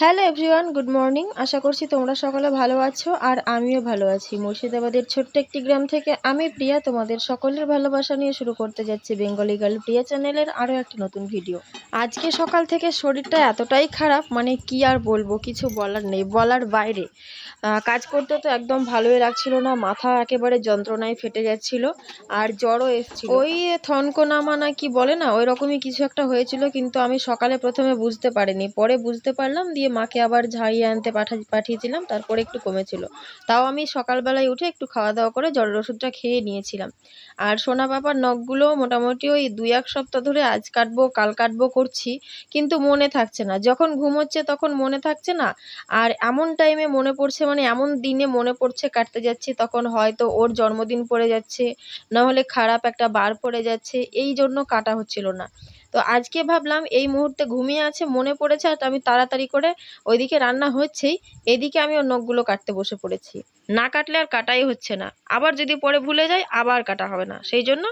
Hello everyone, good morning. আশা করছি তোমরা সকলে ভালো আছো আর আমিও ভালো আছি। মুর্শিদাবাদের ছোট্ট একটি গ্রাম থেকে আমি প্রিয়া, তোমাদের সকলের ভালোবাসা নিয়ে শুরু করতে যাচ্ছি বেঙ্গলি গার্ল প্রিয়া চ্যানেলের আরও একটি নতুন ভিডিও। আজকে সকাল থেকে শরীরটা এতটাই খারাপ মানে কি আর বলব, কিছু বলার নেই, বলার বাইরে। কাজ করতে তো একদম ভালোই লাগছিল না, মাথা একেবারে যন্ত্রণায় ফেটে যাচ্ছিল আর জ্বরও এসেছিল। ওই থনকোনামা না কি বলে না ওই রকমই কিছু একটা হয়েছিল, কিন্তু আমি সকালে প্রথমে বুঝতে পারিনি। পরে বুঝতে পারলাম, দিয়ে মাকে আবার ঝাড়িয়ে আনতে পাঠা, পাঠিয়েছিলাম, তারপরে একটু কমেছিল। তাও আমি সকালবেলায় উঠে একটু খাওয়া দাওয়া করে জ্বরের ওষুধটা খেয়ে নিয়েছিলাম। আর সোনা বাবার নখগুলো মোটামুটি ওই দুই এক সপ্তাহ ধরে আজ কাটবো, কাল কাটবো করছি, কিন্তু মনে থাকছে না। যখন ঘুম হচ্ছে তখন মনে থাকছে না, আর এমন টাইমে মনে পড়ছে মানে এমন দিনে মনে পড়ছে কাটতে যাচ্ছি, তখন হয়তো ওর জন্মদিন পড়ে যাচ্ছে, না হলে খারাপ একটা বার পড়ে যাচ্ছে, এই জন্য কাটা হচ্ছিল না। তো আজকে ভাবলাম এই মুহূর্তে ঘুমিয়ে আছে, মনে পড়েছে আর আমি তাড়াতাড়ি করে ওইদিকে রান্না হচ্ছেই, এদিকে আমি ওর নখগুলো কাটতে বসে পড়েছি। না কাটলে আর কাটাই হচ্ছে না। আবার যদি পরে ভুলে যাই, আবার কাটা হবে না। সেই জন্য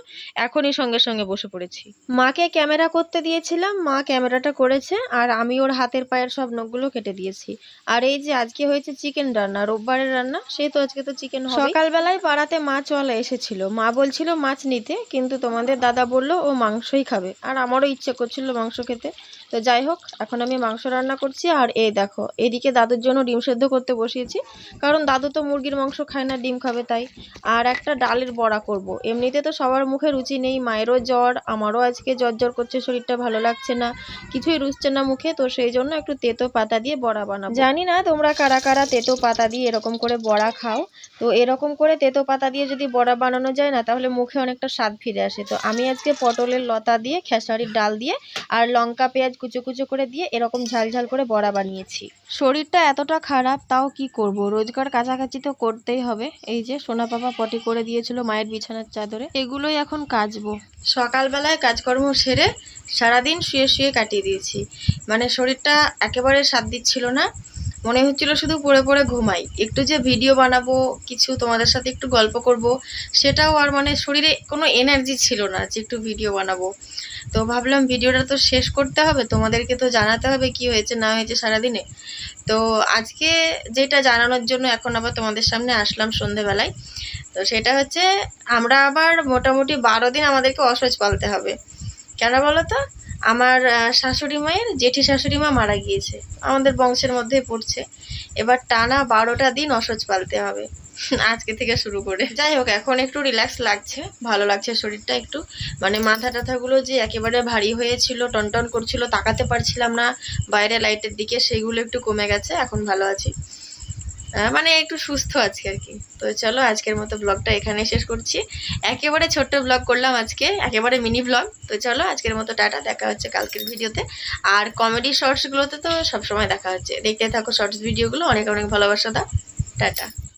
এখনই সঙ্গে সঙ্গে বসে পড়েছি। মাকে ক্যামেরা করতে দিয়েছিলাম, মা ক্যামেরাটা করেছে আর আমি ওর হাতের পায়ের সব নখগুলো কেটে দিয়েছি। আর এই যে আজকে হয়েছে চিকেন রান্না, রোববারের রান্না, সেই তো আজকে তো চিকেন সকালবেলায় পাড়াতে মাছ ওয়ালা এসেছিল। মা বলছিল মাছ নিতে, কিন্তু তোমাদের দাদা বলল ও মাংসই খাবে। আর আমারও ইচ্ছে করছিল মাংস খেতে। তো যাই হোক, এখন আমি মাংস রান্না করছি। আর এই দেখো, এদিকে দাদুর জন্য ডিম সেদ্ধ করতে বসিয়েছি। কারণ দাদু তো মুরগির মাংস খায় না, ডিম খাবে তাই। আর একটা ডালের বড়া করব। এমনিতে তো সবার মুখে রুচি নেই, মায়েরও জ্বর, আমারও আজকে জ্বর জ্বর করছে, শরীরটা ভালো লাগছে না, কিছুই রুচছে না মুখে। তো সেই জন্য একটু তেতো পাতা দিয়ে বড়া বানাবো। জানি না তোমরা কারা কারা তেতো পাতা দিয়ে এরকম করে বড়া খাও। তো এরকম করে তেতো পাতা দিয়ে যদি বড়া বানানো যায় না, তাহলে মুখে অনেকটা স্বাদ ফিরে আসে। তো আমি আজকে পটলের লতা দিয়ে খেসারির ডাল দিয়ে আর লঙ্কা পেঁয়াজ কুচো কুচো করে দিয়ে এরকম ঝাল ঝাল করে বড়া বানিয়েছি। শরীরটা এতটা খারাপ তাও কি করব? রোজগার কাছাকাছি তো করতেই হবে। এই যে সোনা পাপা পটি করে দিয়েছিল মায়ের বিছানার চাদরে এগুলোই এখন কাচবো। সকালবেলায় কাজকর্ম সেরে সারাদিন শুয়ে শুয়ে কাটিয়ে দিয়েছি। মানে শরীরটা একেবারে সাথ দিচ্ছিল না মনে হচ্ছিল শুধু পড়ে পড়ে ঘুমাই। একটু যে ভিডিও বানাবো, কিছু তোমাদের সাথে একটু গল্প করব, সেটাও আর মানে শরীরে কোনো এনার্জি ছিল না যে একটু ভিডিও বানাবো। তো ভাবলাম ভিডিওটা তো শেষ করতে হবে, তোমাদেরকে তো জানাতে হবে কি হয়েছে, না হয়েছে সারাদিনে। তো আজকে যেটা জানানোর জন্য এখন আবার তোমাদের সামনে আসলাম সন্ধেবেলায়। তো সেটা হচ্ছে, আমরা আবার মোটামুটি বারো দিন আমাদেরকে অসহ্য পালতে হবে। কেন বলো তো? আমার শাশুড়ি মায়ের জেঠি শাশুড়ি মা মারা গিয়েছে। আমাদের বংশের মধ্যেই পড়ছে। এবার টানা বারোটা দিন অসহ্য পালতে হবে। আজকে থেকে শুরু করে। যাই হোক, এখন একটু রিল্যাক্স লাগছে। ভালো লাগছে শরীরটা একটু। মানে মাথা টাথাগুলো যে একেবারে ভারী হয়েছিল, টনটন করছিল, তাকাতে পারছিলাম না। বাইরে লাইটের দিকে, সেগুলো একটু কমে গেছে, এখন ভালো আছি। মানে একটু সুস্থ আছি আর কি। তো চলো আজকের মতো ব্লগটা এখানে শেষ করছি। একেবারে ছোট্ট ব্লগ করলাম আজকে, একেবারে মিনি ব্লগ তো চলো আজকের মতো টাটা, দেখা হচ্ছে কালকের ভিডিওতে। আর কমেডি শর্টসগুলোতে তো সবসময় দেখা হচ্ছে। দেখতে থাকো শর্টস ভিডিওগুলো অনেক অনেক ভালোবাসা দাও। টাটা।